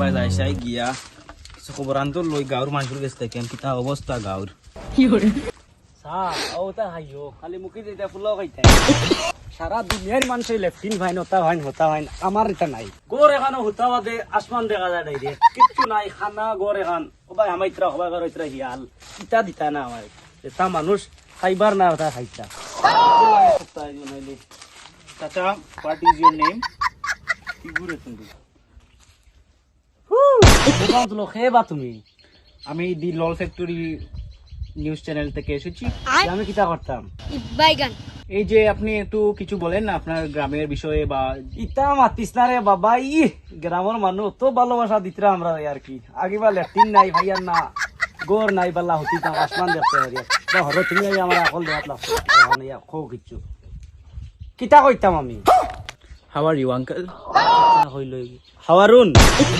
By যাইছাই গিয়া কিছু খবর আনতো লই গাঁৱৰ মানুহৰ গেছ থাকে কিতা সারা দুনিয়ার মানুষের লেফটিন ভাইন হতা ভাইন হতা ভাইন আমার এটা নাই। গোর এখানে হতা বাদে আসমান দেখা যায় ডাইরে কিচ্ছু নাই খানা গোর এখান ও ভাই আমার ইতরা হবাই কর ইতরা হিয়াল। ইটা দিতা না আমার তা মানুষ খাইবার না ওটা খাইতা। চাচা হোয়াট ইজ ইউর নেম কি ঘুরে তুমি? বা তুমি? আমি the lol factory news channel থেকে এসেছি। আমি কিতা করতাম? বাইগান। এই যে আপনি একটু কিছু বলেন না আপনার গ্রামের বিষয়ে বা ইটা মাতিস না রে বাবা ই গ্রামের মানুষ তো ভালোবাসা দিতরা আমরা আর কি। আগে বা লেফটিন নাই ভাইয়ার না গোর নাই বাল্লা হতি আসমান দেখতে হরো তুমি আমার আকল দেখাত লাগছে এখন খো কিচ্ছু। কিতা কইতাম আমি? হাউ আর ইউ আঙ্কেল হইল হাওয়ারুন!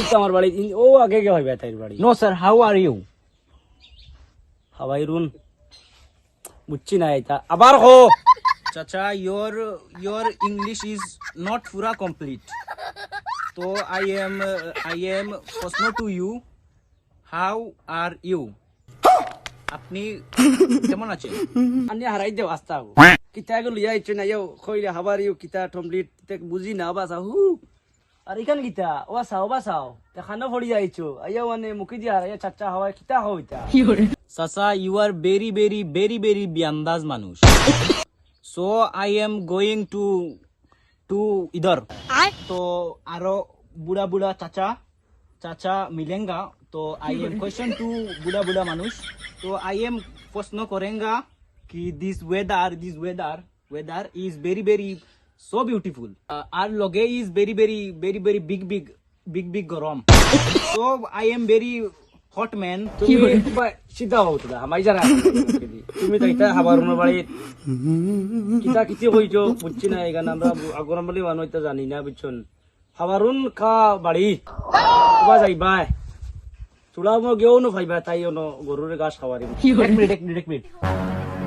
ইটা আমার বাড়ি ও আগে গে হইবে তাইর বাড়ি। No sir how are you হাওয়াইরুন। বুঝছি না এটা। আবার হো! চাচা your your english is not pura complete so i am uh, i am প্রশ্ন to you how are you? আপনি কেমন আছেন? আনি হারাই দেও আস্তা কিতাকে লইয়া ইচ্ছে না খইলে হাবার ইউ কিতা টমলিট তে বুঝি না বা হু আর ইখান গিতা ও সাও বা সাও খানো ফড়ি যাইছো আইয়া মানে মুকি দিয়া হারাইয়া চাচা হাওয়া কিতা হও ইতা সাসা you R berry berry berry very বিয়ান্দাজ মানুষ so I am going to to ইদর তো আরও বুড়া বুড়া চাচা চাচা মিলেঙ্গা তো আই এম কোয়েশ্চন টু বুড়া বুড়া মানুষ তো আই এম প্রশ্ন করেঙ্গা কি this weather this weather weather is very very so beautiful আর লগে is very very very very big big big big গরম। So I am very hot man তুমি সিধা হও তুদা আমাই তুমি তো এটা হাবার বাড়ি। কিতা কিতি কইছো বুঝছি না এখানে আমরা আগরম বলি মানুষ এটা জানি না বুঝছন। হাবারুন কা বাড়ি। বা যাইবাই তুলা মো গেও নো ভাইবা তাই নো গরুর গাছ খাওয়ারি। এক মিনিট এক মিনিট এক মিনিট।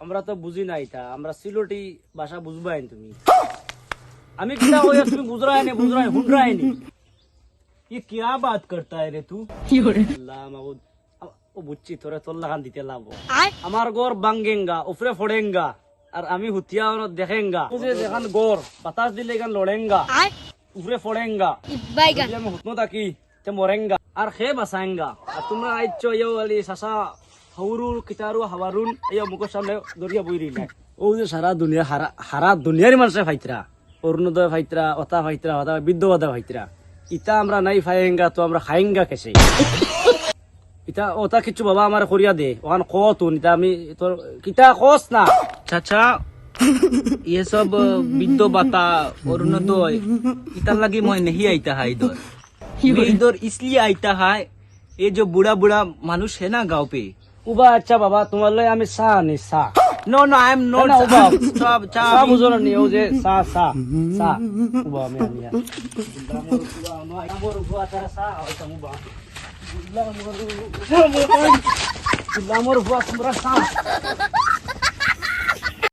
আমরা তো বুঝি না এটা আমরা সিলোটি ভাষা বুঝবাই তুমি আমি কিনা কই তুমি বুঝরাই নি বুঝরাই হুনরাই নি ये क्या बात करता है रे तू আল্লাহ মাবুদ ও বুঝছি তোরে তোর লাগান দিতে লাভ আয় আমার গর বাঙ্গেঙ্গা উপরে ফড়েঙ্গা আর আমি হুতিয়া দেখেঙ্গা যে যেখান গর বাতাস দিলে এখান লড়েঙ্গা আয় উপরে ফড়েঙ্গা বাইগান যদি আমি হুতনো থাকি তে মরেঙ্গা আর খে বাসাঙ্গা আর তোমরা আইছো ইয়ো আলি সাসা হাউরুর কিতারু হাওয়ারুন ইয়ো মুখের সামনে দরিয়া বইরি না ও যে সারা দুনিয়া হারা হারা দুনিয়ার মানুষে ফাইতরা অরুণোদয় ফাইতরা অতা ফাইতরা অতা বিদ্যবাদা ফাইতরা ইটা আমরা নাই ফাইঙ্গা তো আমরা খাইঙ্গা কেসে ইটা ওটা কিছু বাবা আমার করিয়া দে ওখান ক তুন ইটা আমি তোর কিতা কস না चाचा ये सब विद्यो बाता और न तो इतना लगी मैं नहीं आईता है इधर मैं इधर इसलिए आईता है ये जो बूढ़ा बूढ़ा मानुष है ना गांव पे উবা আচ্ছা বাবা তোমার লাই আমি চা আনি চা। No no I am not উবা সব চা বুঝো নিও যে চাহ চা চা। উবা আমি আমি আমার উবা তারা চা হইতা উবা আমার উবা তোমরা চা।